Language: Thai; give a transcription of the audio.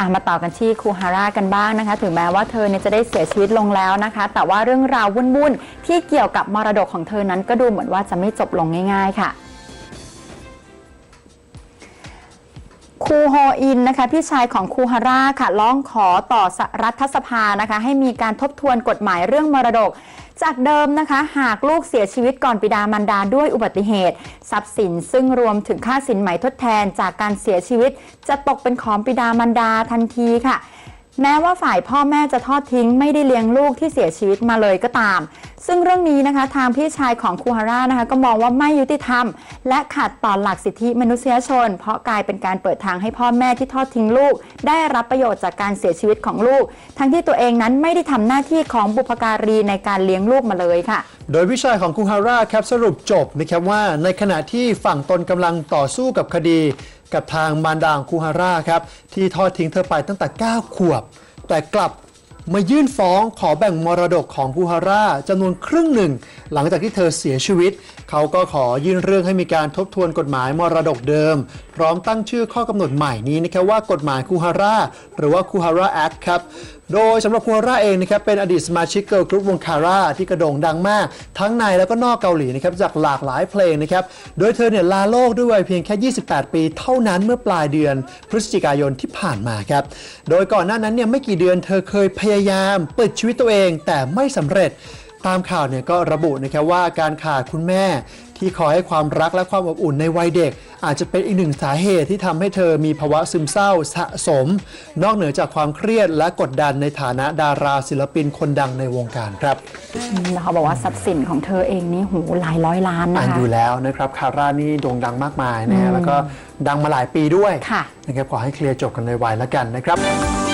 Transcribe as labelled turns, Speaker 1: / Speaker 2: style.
Speaker 1: อะมาต่อกันที่คูฮาร่ากันบ้างนะคะ ถึงแม้ว่าเธอเนี่ยจะได้เสียชีวิตลงแล้วนะคะ แต่ว่าเรื่องราววุ่นๆที่เกี่ยวกับมรดกของเธอนั้นก็ดูเหมือนว่าจะไม่จบลงง่าย ๆ ค่ะคูโฮอินนะคะพี่ชายของคูฮาร่าค่ะร้องขอต่อรัฐสภานะคะ ให้มีการทบทวนกฎหมายเรื่องมรดก จากเดิมนะคะ หากลูกเสียชีวิตก่อนปิดามารดาด้วยอุบัติเหตุ ทรัพย์สินซึ่งรวมถึงค่าสินไหมทดแทนจากการเสียชีวิต จะตกเป็นของปิดามารดาทันทีค่ะ แม้ว่าฝ่ายพ่อแม่จะทอดทิ้งไม่ได้เลี้ยงลูกที่เสียชีวิตมาเลยก็ตาม ซึ่งเรื่องนี้นะคะทางพี่ชายของคูฮาร่านะคะก็มองว่าไม่ยุติธรรม และขัดต่อหลักสิทธิมนุษยชน เพราะกลายเป็นการเปิดทางให้พ่อแม่ที่ทอดทิ้งลูก ได้รับประโยชน์จากการเสียชีวิตของลูก ทั้งที่ตัวเองนั้นไม่ได้ทำหน้าที่ของบุพการีในการเลี้ยงลูกมาเลยค่ะ
Speaker 2: โดยพี่ชายของคุฮาร่าครับสรุปจบนะครับว่าในขณะที่ฝั่งตนกำลังต่อสู้กับคดี กับทางมารดาของคุฮาร่าครับที่ทอดทิ้งเธอไปตั้งแต่ 9 ขวบ แต่กลับมายื่นฟ้องขอแบ่งมรดกของคุฮาร่าจำนวนครึ่งหนึ่ง หลังจากที่เธอเสียชีวิต เขาก็ขอยื่นเรื่องให้มีการทบทวนกฎหมายมรดกเดิม ร้อมตั้งชื่อข้อกำหนดใหม่นี้นะครับว่ากฎหมายคูฮาร่าหรือว่าคูฮาร่าแอคครับโดยสำหรับคูฮาร่าเองนะครับเป็นอดีตสมาชิกเกิร์ลกรุ๊ปวงคาร่าที่กระโด่งดังมาก ทั้งในแล้วก็นอกเกาหลีนะครับจากหลากหลายเพลงนะครับโดยเธอเนี่ยลาโลกด้วยวัยเพียงแค่ 28 ปีเท่านั้นเมื่อปลายเดือนพฤศจิกายนที่ผ่านมาครับโดยก่อนหน้านั้นเนี่ยไม่กี่เดือนเธอเคยพยายามปิดชีวิตตัวเองแต่ไม่สำเร็จตามข่าวเนี่ยก็ระบุนะครับว่าการขาดคุณแม่ ที่คอยให้ความรักและความอบอุ่นในวัยเด็ก อาจจะเป็นอีกหนึ่งสาเหตุที่ทำให้เธอมีภาวะซึมเศร้าสะสม นอกเหนือจากความเครียดและกดดันในฐานะดาราศิลปินคนดังในวงการครับ
Speaker 1: แล้วเขาบอกว่าทรัพย์สินของเธอเองนี่หูหลายร้อยล้าน
Speaker 2: อ่า
Speaker 1: นะ
Speaker 2: น
Speaker 1: คะ
Speaker 2: อยู่แล้วนะครับคาร่านี่โด่งดังมากมายนะฮะแล้วก็ดังมาหลายปีด้วย
Speaker 1: ค่ะ
Speaker 2: นะครับขอให้เคลียร์จบกันในไวๆแล้วกันนะครับ